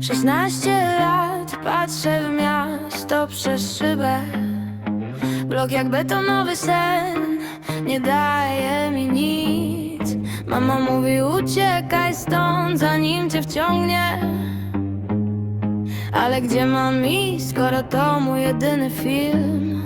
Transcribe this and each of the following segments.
16 lat, patrzę w miasto przez szybę. Blok jak betonowy sen, nie daje mi nic. Mama mówi uciekaj stąd, zanim cię wciągnie. Ale gdzie mam iść, skoro to mój jedyny film?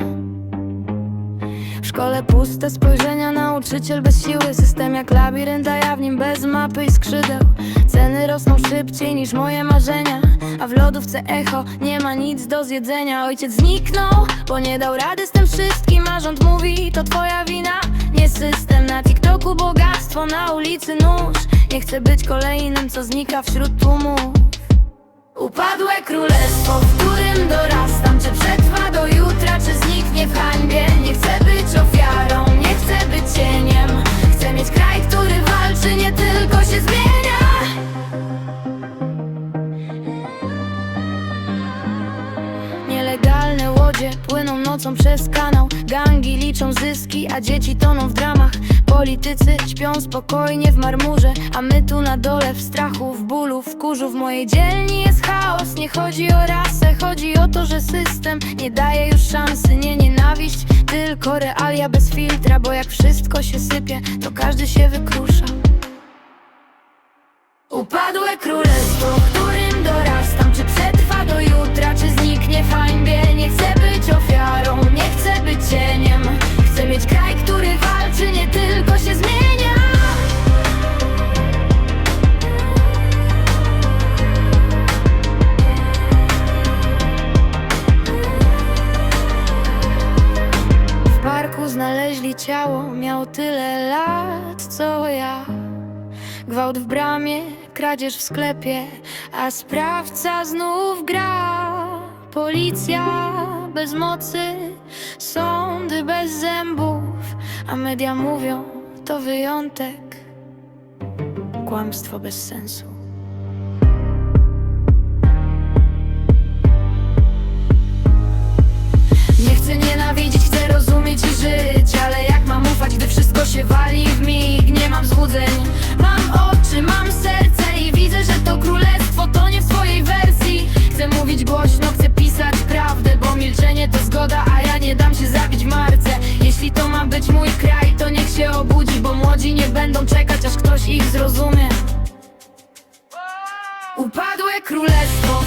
Szkole puste spojrzenia, nauczyciel bez siły System jak labirynt, a ja w nim bez mapy i skrzydeł. Ceny rosną szybciej niż moje marzenia A w lodówce echo, nie ma nic do zjedzenia. Ojciec zniknął, bo nie dał rady z tym wszystkim A rząd mówi, to twoja wina. Nie system na TikToku, bogactwo na ulicy nóż. Nie chcę być kolejnym, co znika wśród tłumów. Upadłe królestwo, w którym dorastam Czy przetrwa Łodzie płyną nocą przez kanał. Gangi liczą zyski, a dzieci toną w dramach. Politycy śpią spokojnie w marmurze A my tu na dole w strachu, w bólu, w kurzu. W mojej dzielni jest chaos, nie chodzi o rasę Chodzi o to, że system nie daje już szansy. Nie nienawiść, tylko realia bez filtra Bo jak wszystko się sypie, to każdy się wykrusza znaleźli ciało, miał tyle lat, co ja Gwałt w bramie, kradzież w sklepie, a sprawca znów gra. Policja bez mocy, sądy bez zębów, a media mówią to wyjątek. Kłamstwo bez sensu. Nie dam się zabić w marce. Jeśli to ma być mój kraj, to niech się obudzi Bo młodzi nie będą czekać, aż ktoś ich zrozumie. Upadłe królestwo,